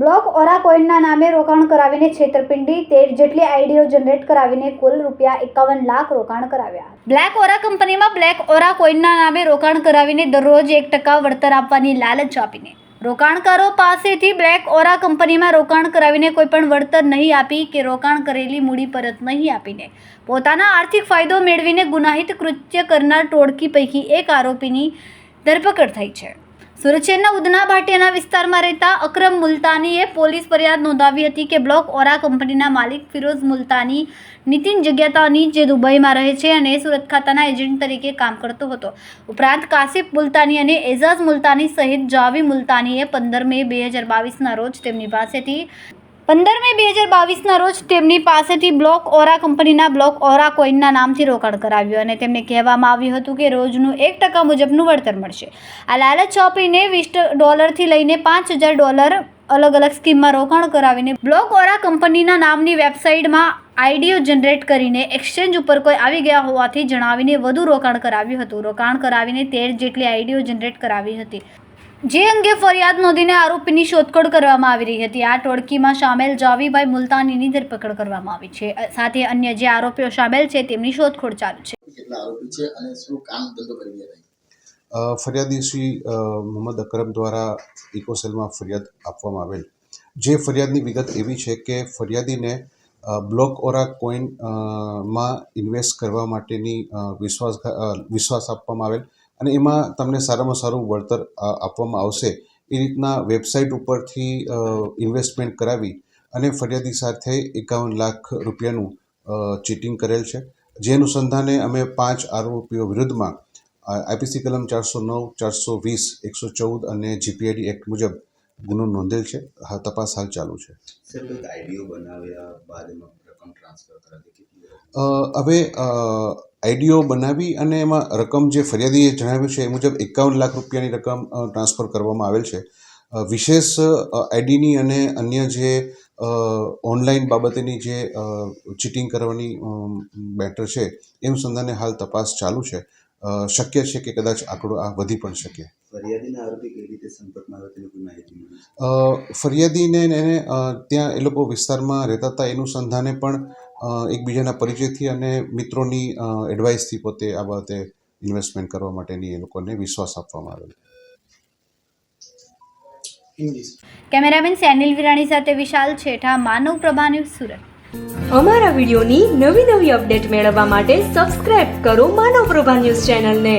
Block ઓરા કોઈનના નામે રોકાણ કરાવીને છેતરપિંડી, તેર જેટલી આઈડીઓ જનરેટ કરાવીને કુલ રૂપિયા એકાવન લાખ રોકાણ કરાવ્યા. બ્લેક ઓરા કંપનીમાં બ્લેક ઓરા કોઇનના નામે રોકાણ કરાવીને દરરોજ એક ટકા વળતર આપવાની લાલચ આપીને રોકાણકારો પાસેથી બ્લેક ઓરા કંપનીમાં રોકાણ કરાવીને કોઈ પણ વળતર નહીં આપી કે રોકાણ કરેલી મૂડી પરત નહીં આપીને. પોતાના આર્થિક ફાયદો મેળવીને ગુનાહિત કૃત્ય કરનાર ટોળકી પૈકી એક આરોપીની ધરપકડ થઈ છે. સુરત શહેરના ઉધના ભાટિયાના વિસ્તારમાં રહેતા અકરમ મુલતાનીએ પોલીસ ફરિયાદ નોંધાવી હતી કે બ્લોક ઓરા કંપનીના માલિક ફિરોઝ મુલતાની નીતિન જગ્યાતાની જે દુબઈમાં રહે છે અને સુરત ખાતાના એજન્ટ તરીકે કામ કરતો હતો. ઉપરાંત કાસિફ મુલતાની અને એઝાઝ મુલતાની સહિત જાવી મુલતાનીએ પંદર મે બે હજાર બાવીસના રોજ તેમની પાસેથી પંદર મે બે હજાર બાવીસના રોજ તેમની પાસેથી બ્લોક ઓરા કંપનીના બ્લોક ઓરા કોઈનના નામથી રોકાણ કરાવ્યું અને તેમને કહેવામાં આવ્યું હતું કે રોજનું એક ટકા મુજબનું વળતર મળશે. આ લાલચ આપીને વીસ ડોલરથી લઈને પાંચ હજાર ડોલર અલગ અલગ સ્કીમમાં રોકાણ કરાવીને બ્લોક ઓરા કંપનીના નામની વેબસાઇટમાં આઈડીઓ જનરેટ કરીને એક્સચેન્જ ઉપર કોઈ આવી ગયા હોવાથી જણાવીને વધુ રોકાણ કરાવ્યું હતું. રોકાણ કરાવીને તેર જેટલી આઈડીઓ જનરેટ કરાવી હતી. જે અંગે ફરિયાદ નોંધીને આરોપીની શોધખોળ કરવામાં આવી રહી હતી. આ ટોળકીમાં સામેલ જાવીભાઈ મુલતાનીની ધરપકડ કરવામાં આવી છે. સાથે અન્ય જે આરોપીઓ સામેલ છે તેમની શોધખોળ ચાલુ છે. કેટલા આરોપી છે અને શું કામ ધંધો કરી રહ્યા અ, ફરિયાદી શ્રી મોહમ્મદ અકરમ દ્વારા ઇકોસેલમાં ફરિયાદ આપવામાં આવેલ. જે ફરિયાદની વિગત એવી છે કે ફરિયાદીને બ્લોક ઓરા કોઈનમાં ઇન્વેસ્ટ કરવા માટેની વિશ્વાસ વિશ્વાસ આપવામાં આવેલ. અને એમાં તમને સારામાં સારું વળતર આપવામાં આવશે. એ રીતના વેબસાઇટ ઉપરથી ઇન્વેસ્ટમેન્ટ કરાવી અને ફરિયાદી સાથે એકાવન લાખ રૂપિયાનું ચીટિંગ કરેલ છે. જે અનુસંધાને અમે પાંચ આરોપીઓ વિરુદ્ધમાં આઈપીસી કલમ ચારસો નવ, ચારસો વીસ, એકસો ચૌદ અને જીપીઆઈડી એક્ટ મુજબ ગુનો નોંધેલ છે. તપાસ હાલ ચાલુ છે. સર બનાવ્યા રકમ ટ્રાન્સફર કરાવી કેટલી હવે આઈડીઓ બનાવી અને એમાં રકમ જે ફરિયાદીએ જણાવ્યું છે, એ મુજબ એકાવન લાખ રૂપિયાની રકમ ટ્રાન્સફર કરવામાં આવેલ છે. વિશેષ આઈડીની અને અન્ય જે ઓનલાઈન બાબતેની જે ચીટિંગ કરવાની બેટર છે, એ અનુસંધાને હાલ તપાસ ચાલુ છે. શક્ય છે કે કદાચ આંકડો આ વધી પણ શકે. ફરિયાદીના આરોપી કઈ રીતે સંપર્કમાં આવ્યો તેની કોઈ માહિતી મળી ફરિયાદીને એને ત્યાં એ લોકો વિસ્તારમાં રહેતા હતા. એનું સંધાને પણ એકબીજાના પરિચયથી અને મિત્રોની એડવાઇસથી પોતે આ બાબતે ઇન્વેસ્ટમેન્ટ કરવા માટેની એ લોકોને વિશ્વાસ આપવામાં આવેલો. કેમેરામેન સેનિલ વિરાણી સાથે વિશાલ છેઠા માનવ પ્રભા ન્યૂઝ સુરત. અમારા વિડિયોની નવી નવી અપડેટ મેળવવા માટે સબસ્ક્રાઇબ કરો માનવ પ્રભા ન્યૂઝ ચેનલને.